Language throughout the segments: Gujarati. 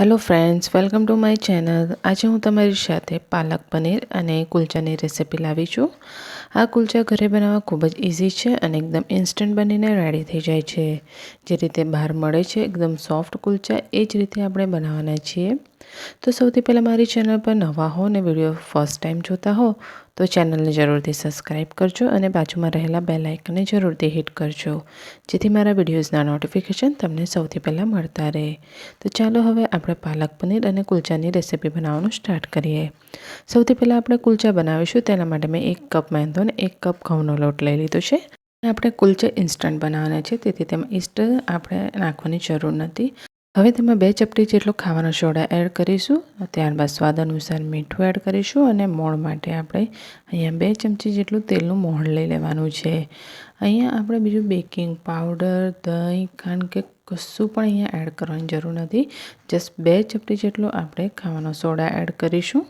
Hello friends welcome to my channel આજે હું તમારી સાથે પાલક પનીર અને કુલચાની રેસિપી લાવી છું. આ કુલચા ઘરે બનાવવા ખૂબ જ ઇઝી છે અને એકદમ ઇન્સ્ટન્ટ બનીને રેડી થઈ જાય છે. જે રીતે બહાર મળે છે, એકદમ સોફ્ટ કુલચા, એ જ રીતે આપણે બનાવવાના છીએ. તો સૌથી પહેલાં મારી ચેનલ પર નવા હો અને વીડિયો ફર્સ્ટ ટાઈમ જોતા હો, તો ચેનલને જરૂરથી સબસ્ક્રાઈબ કરજો અને બાજુમાં રહેલા બે લાઇકને જરૂરથી હિટ કરજો, જેથી મારા વિડીયોઝના નોટિફિકેશન તમને સૌથી પહેલાં મળતા રહે. તો ચાલો હવે આપણે પાલક પનીર અને કુલચાની રેસીપી બનાવવાનું સ્ટાર્ટ કરીએ. સૌથી પહેલાં આપણે કુલચા બનાવીશું, તેના માટે મેં એક કપ મેંદો અને એક કપ ઘઉંનો લોટ લઈ લીધો છે. આપણે કુલચા ઇન્સ્ટન્ટ બનાવવાના છે, તેથી તેમાં ઈસ્ટ આપણે નાખવાની જરૂર નથી. હવે તેમાં બે ચપટી જેટલો ખાવાનો સોડા એડ કરીશું, ત્યારબાદ સ્વાદ અનુસાર મીઠું એડ કરીશું અને મોણ માટે આપણે અહીંયા બે ચમચી જેટલું તેલનું મોણ લઈ લેવાનું છે. અહીંયા આપણે બીજું બેકિંગ પાવડર, દહીં કારણ કે કશું પણ અહીંયા એડ કરવાની જરૂર નથી. જસ્ટ બે ચપટી જેટલો આપણે ખાવાનો સોડા એડ કરીશું.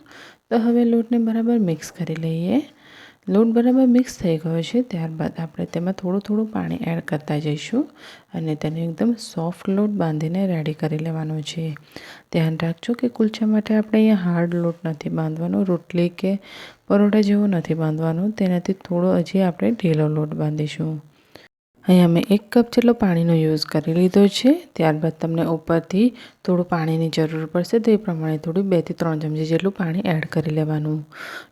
તો હવે લોટને બરાબર મિક્સ કરી લઈએ. લોટ બરાબર મિક્સ થઈ ગયો છે. ત્યારબાદ આપણે તેમાં થોડું થોડું પાણી એડ કરતા જઈશું અને તેને એકદમ સોફ્ટ લોટ બાંધીને રેડી કરી લેવાનો છે. ધ્યાન રાખજો કે કુલચા માટે આપણે અહીંયા હાર્ડ લોટ નથી બાંધવાનો, રોટલી કે પરોઠા જેવો નથી બાંધવાનો. તેનાથી થોડો હજી આપણે ઢીલો લોટ બાંધીશું. અહીંયા મેં એક કપ જેટલો પાણીનો યુઝ કરી લીધો છે. ત્યારબાદ તમને ઉપરથી થોડું પાણીની જરૂર પડશે. તો એ પ્રમાણે થોડું બેથી ત્રણ ચમચી જેટલું પાણી એડ કરી લેવાનું.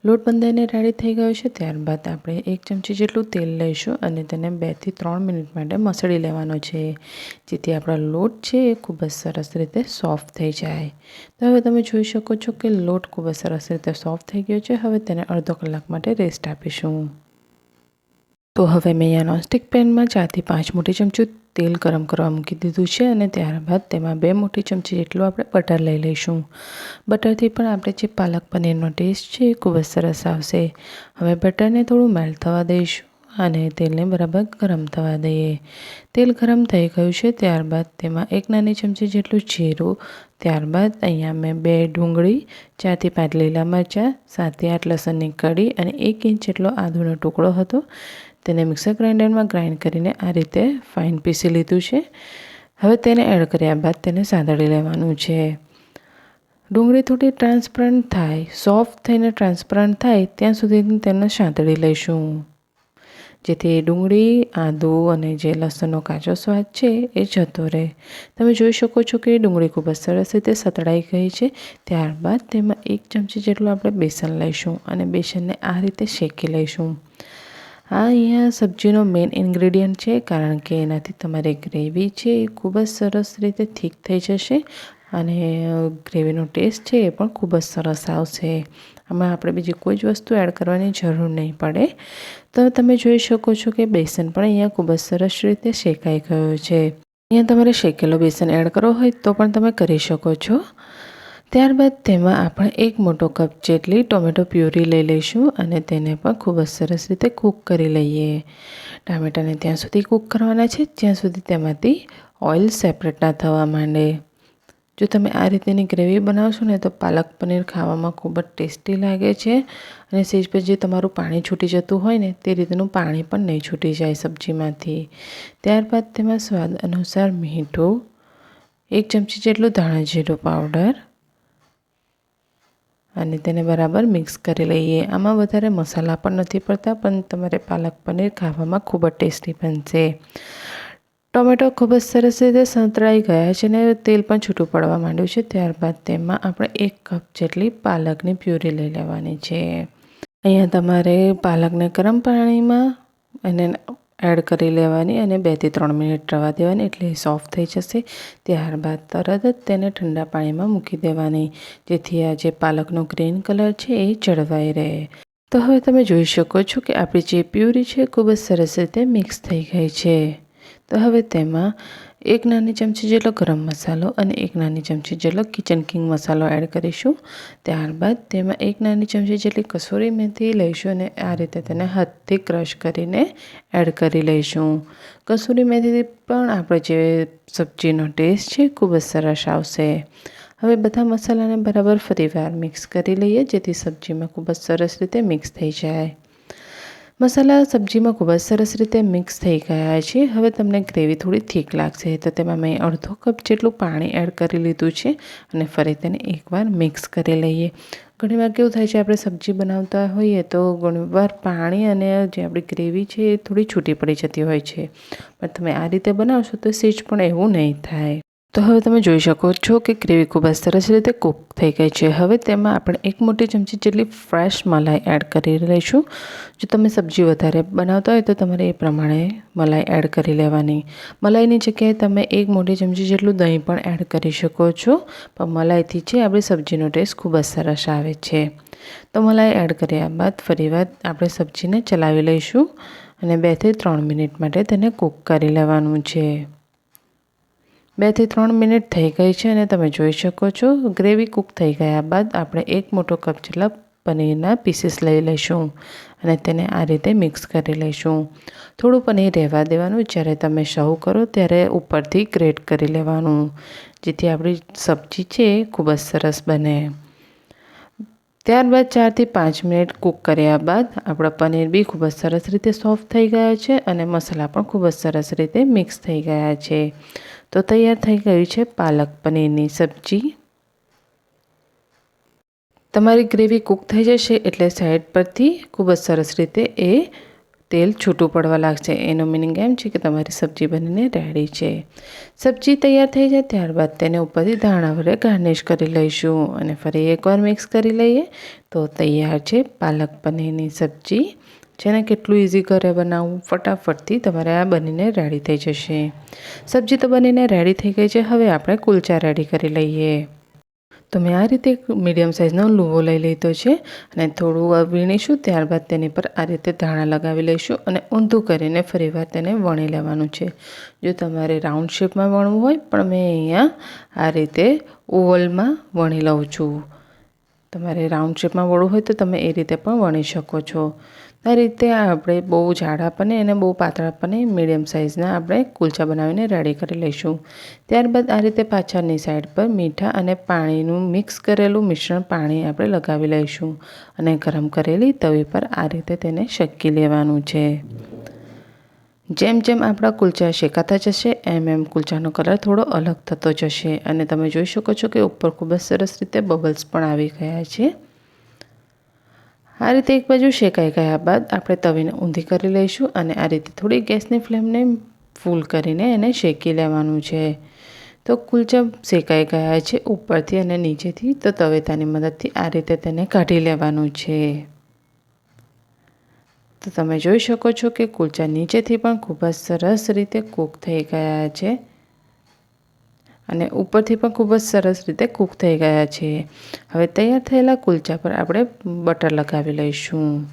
લોટ બંધાઈને રેડી થઈ ગયો છે. ત્યારબાદ આપણે એક ચમચી જેટલું તેલ લઈશું અને તેને બેથી ત્રણ મિનિટ માટે મસળી લેવાનો છે. જેથી આપણો લોટ છે એ ખૂબ જ સરસ રીતે સોફ્ટ થઈ જાય. તો હવે તમે જોઈ શકો છો કે લોટ ખૂબ જ સરસ રીતે સોફ્ટ થઈ ગયો છે. હવે તેને અડધો કલાક માટે રેસ્ટ આપીશું. તો હવે મેં અહીંયા નોનસ્ટિક પેનમાં ચારથી પાંચ મોટી ચમચી તેલ ગરમ કરવા મૂકી દીધું છે અને ત્યારબાદ તેમાં બે મોટી ચમચી જેટલું આપણે બટર લઈ લઈશું. બટરથી પણ આપણે જે પાલક પનીરનો ટેસ્ટ છે એ ખૂબ જ સરસ આવશે. હવે બટરને થોડું મેલ્ટ થવા દઈશું અને તેલને બરાબર ગરમ થવા દઈએ. તેલ ગરમ થઈ ગયું છે ત્યારબાદ તેમાં એક નાની ચમચી જેટલું જીરું, ત્યારબાદ અહીંયા મેં બે ડુંગળી, ચારથી પાંચ લીલા મરચાં, સાતથી આઠ લસણની કડી અને એક ઇંચ જેટલો આદુનો ટુકડો હતો તેને મિક્સર ગ્રાઇન્ડરમાં ગ્રાઇન્ડ કરીને આ રીતે ફાઇન પીસી લીધું છે. હવે તેને એડ કર્યા બાદ તેને સાંતળી લેવાનું છે. ડુંગળી થોડી ટ્રાન્સપરન્ટ થાય, સોફ્ટ થઈને ટ્રાન્સપરન્ટ થાય, ત્યાં સુધી તેને સાંતળી લઈશું. જેથી ડુંગળી, આદુ અને જે લસણનો કાચો સ્વાદ છે એ જતો રહે. તમે જોઈ શકો છો કે ડુંગળી ખૂબ જ સરસ રીતે સતળાઈ ગઈ છે. ત્યારબાદ તેમાં એક ચમચી જેટલું આપણે બેસન લઈશું અને બેસનને આ રીતે શેકી લઈશું. આ અહીંયા સબ્જીનો મેઇન ઇન્ગ્રેડિયન્ટ છે, કારણ કે એનાથી તમારી ગ્રેવી છે, એ ખૂબ જ સરસ રીતે થીક થઈ જશે અને ગ્રેવીનો ટેસ્ટ છે, એ પણ ખૂબ જ સરસ આવશે. આમાં આપણે બીજી કોઈ જ વસ્તુ એડ કરવાની જરૂર નહીં પડે. તો તમે જોઈ શકો છો કે બેસન પણ અહીંયા ખૂબ જ સરસ રીતે શેકાઈ ગયો છે. અહીંયા તમારે શેકેલો બેસન એડ કરવો હોય તો પણ તમે કરી શકો છો. ત્યારબાદ તેમાં આપણે એક મોટો કપ જેટલી ટોમેટો પ્યુરી લઈ લઈશું અને તેને પણ ખૂબ જ સરસ રીતે કૂક કરી લઈએ. ટામેટાને ત્યાં સુધી કૂક કરવાના છે, જ્યાં સુધી તેમાંથી ઓઇલ સેપરેટ ના થવા માંડે. જો તમે આ રીતની ગ્રેવી બનાવશો ને તો પાલક પનીર ખાવામાં ખૂબ જ ટેસ્ટી લાગે છે અને સેજ પર જે તમારું પાણી છૂટી જતું હોય ને તે રીતનું પાણી પણ નહીં છૂટી જાય સબ્જીમાંથી. ત્યારબાદ તેમાં સ્વાદ અનુસાર મીઠું, એક ચમચી જેટલું ધાણા જીરું પાવડર અને તેને બરાબર મિક્સ કરી લઈએ. આમાં વધારે મસાલા પણ નથી પડતા, પણ તમારે પાલક પનીર ખાવામાં ખૂબ જ ટેસ્ટી બનશે. ટોમેટો ખૂબ જ સરસ રીતે સંતળાઈ ગયા છે અને તેલ પણ છૂટું પડવા માંડ્યું છે. ત્યારબાદ તેમાં આપણે એક કપ જેટલી પાલકની પ્યુરી લઈ લેવાની છે. અહીંયા તમારે પાલકને ગરમ પાણીમાં એને એડ કરી લેવાની અને બેથી ત્રણ મિનિટ રવા દેવાની એટલે સોફ્ટ થઈ જશે. ત્યારબાદ તરત જ તેને ઠંડા પાણીમાં મૂકી દેવાની, જેથી આ જે પાલકનો ગ્રીન કલર છે એ જળવાઈ રહે. તો હવે તમે જોઈ શકો છો કે આપણી જે પ્યુરી છે ખૂબ જ સરસ રીતે મિક્સ થઈ ગઈ છે. તો હવે તેમાં એક નાની ચમચી જેટલો ગરમ મસાલો અને એક નાની ચમચી જેટલો કિચન કિંગ મસાલો એડ કરીશું. ત્યારબાદ તેમાં એક નાની ચમચી જેટલી કસૂરી મેથી લઈશું અને આ રીતે તેને હાથથી ક્રશ કરીને એડ કરી લઈશું. કસૂરી મેથીથી પણ આપણે જે સબ્જીનો ટેસ્ટ છે ખૂબ જ સરસ આવશે. હવે બધા મસાલાને બરાબર ફરીવાર મિક્સ કરી લઈએ જેથી સબ્જીમાં ખૂબ જ સરસ રીતે મિક્સ થઈ જાય. મસાલા સબ્જીમાં ખૂબ જ સરસ રીતે મિક્સ થઈ ગયા છે. હવે તમને ગ્રેવી થોડી થીક લાગશે, તો તેમાં મેં અડધો કપ જેટલું પાણી એડ કરી લીધું છે અને ફરી તેને એકવાર મિક્સ કરી લઈએ. ઘણીવાર કેવું થાય છે, આપણે સબ્જી બનાવતા હોઈએ તો ઘણીવાર પાણી અને જે આપણી ગ્રેવી છે એ થોડી છૂટી પડી જતી હોય છે. પણ તમે આ રીતે બનાવશો તો સેજ પણ એવું નહીં થાય. તો હવે તમે જોઈ શકો છો કે ગ્રેવી ખૂબ જ સરસ રીતે કૂક થઈ ગઈ છે. હવે તેમાં આપણે એક મોટી ચમચી જેટલી ફ્રેશ મલાઈ એડ કરી લઈશું. જો તમે સબ્જી વધારે બનાવતા હોય તો તમારે એ પ્રમાણે મલાઈ એડ કરી લેવાની. મલાઈની જગ્યાએ તમે એક મોટી ચમચી જેટલું દહીં પણ એડ કરી શકો છો. પણ મલાઈથી છે આપણી સબ્જીનો ટેસ્ટ ખૂબ જ સરસ આવે છે. તો મલાઈ એડ કર્યા બાદ ફરીવાર આપણે સબ્જીને ચલાવી લઈશું અને બેથી ત્રણ મિનિટ માટે તેને કૂક કરી લેવાનું છે. બેથી ત્રણ મિનિટ થઈ ગઈ છે અને તમે જોઈ શકો છો, ગ્રેવી કૂક થઈ ગયા બાદ આપણે એક મોટો કપ જેટલા પનીરના પીસીસ લઈ લઈશું અને તેને આ રીતે મિક્સ કરી લઈશું. થોડું પનીર રહેવા દેવાનું, જ્યારે તમે સર્વ કરો ત્યારે ઉપરથી ગ્રેટ કરી લેવાનું, જેથી આપણી સબ્જી છે એ ખૂબ જ સરસ બને. ત્યારબાદ ચારથી પાંચ મિનિટ કૂક કર્યા બાદ આપણા પનીર બી ખૂબ જ સરસ રીતે સોફ્ટ થઈ ગયા છે અને મસાલા પણ ખૂબ જ સરસ રીતે મિક્સ થઈ ગયા છે. તો તૈયાર થઈ ગયું છે પાલક પનીરની સબ્જી. તમારી ગ્રેવી કૂક થઈ જશે એટલે સાઈડ પરથી ખૂબ જ સરસ રીતે એ તેલ છૂટું પડવા લાગશે. એનો મિનિંગ એમ છે કે તમારી સબ્જી બનીને રેડી છે. સબ્જી તૈયાર થઈ જાય ત્યારબાદ તેને ઉપરથી ધાણા વડે ગાર્નિશ કરી લઈશું અને ફરી એકવાર મિક્સ કરી લઈએ તો તૈયાર છે પાલક પનીરની સબ્જી. જેને કેટલું ઇઝી ઘરે બનાવવું ફટાફટથી તમારે આ બનીને રેડી થઈ જશે. સબ્જી તો બનીને રેડી થઈ ગઈ છે, હવે આપણે કુલચા રેડી કરી લઈએ. તો મેં આ રીતે મીડિયમ સાઇઝનો લૂવો લઈ લીધો છે અને થોડું વીણીશું ત્યારબાદ તેની પર આ રીતે ધાણા લગાવી લઈશું અને ઊંધું કરીને ફરીવાર તેને વણી લેવાનું છે. જો તમારે રાઉન્ડ શેપમાં વણવું હોય, પણ મેં અહીંયા આ રીતે ઓવલમાં વણી લઉં છું. તમારે રાઉન્ડ શેપમાં વળવું હોય તો તમે એ રીતે પણ વણી શકો છો. આ રીતે આપણે બહુ જાડા પણ અને બહુ પાતળા પણ મીડિયમ સાઇઝના આપણે કુલચા બનાવીને રેડી કરી લઈશું. ત્યારબાદ આ રીતે પાછળની સાઈડ પર મીઠા અને પાણીનું મિક્સ કરેલું મિશ્રણ પાણી આપણે લગાવી લઈશું અને ગરમ કરેલી તવી પર આ રીતે તેને શેકી લેવાનું છે. જેમ જેમ આપણા કુલચા શેકાતા જશે, એમ એમ કુલચાનો કલર થોડો અલગ થતો જશે. અને તમે જોઈ શકો છો કે ઉપર ખૂબ જ સરસ રીતે બબલ્સ પણ આવી ગયા છે. આ રીતે એક બાજુ શેકાઈ ગયા બાદ આપણે તવીને ઊંધી કરી લઈશું અને આ રીતે થોડી ગેસની ફ્લેમને ફૂલ કરીને એને શેકી લેવાનું છે. તો કુલચા શેકાઈ ગયા છે ઉપરથી અને નીચેથી, તો તવેતાની મદદથી આ રીતે તેને કાઢી લેવાનું છે. તો તમે જોઈ શકો છો કે કુલચા નીચેથી પણ ખૂબ જ સરસ રીતે કૂક થઈ ગયા છે. અને ઉપરથી પણ ખૂબ જ સરસ રીતે કૂક થઈ ગયા છે. હવે તૈયાર થયેલા કુલચા પર આપણે બટર લગાવી લઈશું.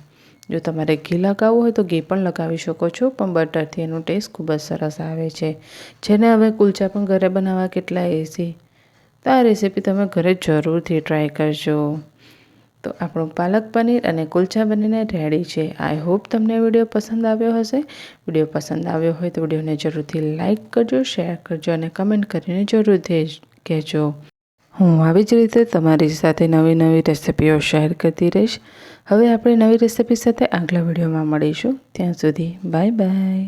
જો તમારે ઘી લગાવવું હોય તો ઘી પણ લગાવી શકો છો, પણ બટરથી એનો ટેસ્ટ ખૂબ જ સરસ આવે છે. જેને હવે કુલચા પણ ઘરે બનાવવા કેટલા એસી તો આ રેસીપી તમે ઘરે જરૂરથી ટ્રાય કરજો. તો આપણું પાલક પનીર અને કુલચા બનીને રેડી છે. આઈ હોપ તમને વીડિયો પસંદ આવ્યો હશે. વીડિયો પસંદ આવ્યો હોય તો વિડીયોને જરૂરથી લાઇક કરજો શેર કરજો અને કમેન્ટ કરીને જરૂરથી કહેજો. હું આવી જ રીતે તમારી સાથે નવી નવી રેસિપીઓ શેર કરતી રહીશ. હવે આપણે નવી રેસિપી સાથે આગલા વિડીયોમાં મળીશું. ત્યાં સુધી બાય બાય